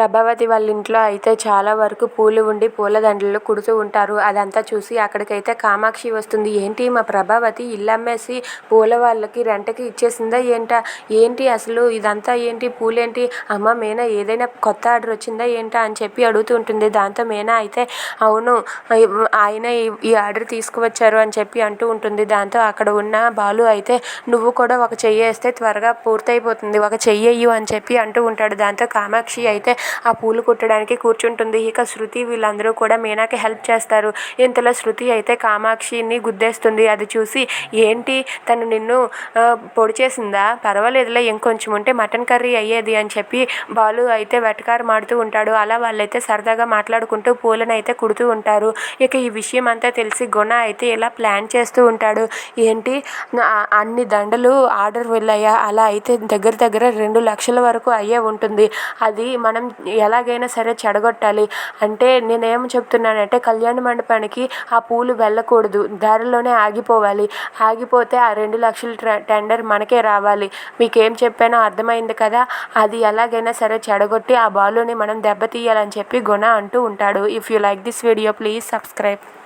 ప్రభావతి వాళ్ళ ఇంట్లో అయితే చాలా వరకు పూలు ఉండి పూలదండలు కుడుతూ ఉంటారు. అదంతా చూసి అక్కడికైతే కామాక్షి వస్తుంది. ఏంటి మా ప్రభావతి ఇల్లు అమ్మేసి పూల వాళ్ళకి రెంట్కి ఇచ్చేసిందా ఏంటా? ఏంటి అసలు ఇదంతా ఏంటి? పూలేంటి? అమ్మ మీనా ఏదైనా కొత్త ఆర్డర్ వచ్చిందా ఏంటా అని చెప్పి అడుగుతూ ఉంటుంది. దాంతో మీనా అయితే అవును ఆయన ఈ ఆర్డర్ తీసుకువచ్చారు అని చెప్పి అంటూ ఉంటుంది. దాంతో అక్కడ ఉన్న బాలు అయితే నువ్వు కూడా ఒక చెయ్యి వేస్తే త్వరగా పూర్తయిపోతుంది. ఒక చెయ్యి అని చెప్పి అంటూ ఉంటాడు. దాంతో కామాక్షి అయితే ఆ పూలు కుట్టడానికి కూర్చుంటుంది. ఇక శృతి వీళ్ళందరూ కూడా మీనాకి హెల్ప్ చేస్తారు. ఇంతలో శృతి అయితే కామాక్షిని గుద్దేస్తుంది. అది చూసి ఏంటి? తను నిన్ను పొడి చేసిందా? పర్వాలేదులే ఇంకొంచెం ఉంటే మటన్ కర్రీ అయ్యేది అని చెప్పి బాలు అయితే వెటకారం మాడుతూ ఉంటాడు. అలా వాళ్ళైతే సరదాగా మాట్లాడుకుంటూ పూలను అయితే కుడుతూ ఉంటారు. ఇక ఈ విషయం అంతా తెలిసి గుణ అయితే ఇలా ప్లాన్ చేస్తూ ఉంటాడు. ఏంటి? అన్ని దండలు ఆర్డర్ వెళ్ళాయా? అలా అయితే దగ్గర దగ్గర రెండు లక్షల వరకు అయ్యే ఉంటుంది. అది మనం ఎలాగైనా సరే చెడగొట్టాలి. అంటే నేనేం చెప్తున్నానంటే కళ్యాణ మండపానికి ఆ పూలు వెళ్ళకూడదు. దారిలోనే ఆగిపోవాలి. ఆగిపోతే ఆ రెండు లక్షల టెండర్ మనకే రావాలి. మీకేం చెప్పానో అర్థమైంది కదా? అది ఎలాగైనా సరే చెడగొట్టి ఆ బాలుని మనం దెబ్బతీయాలని చెప్పి గుణ అంటూ ఉంటాడు. If you like this video please subscribe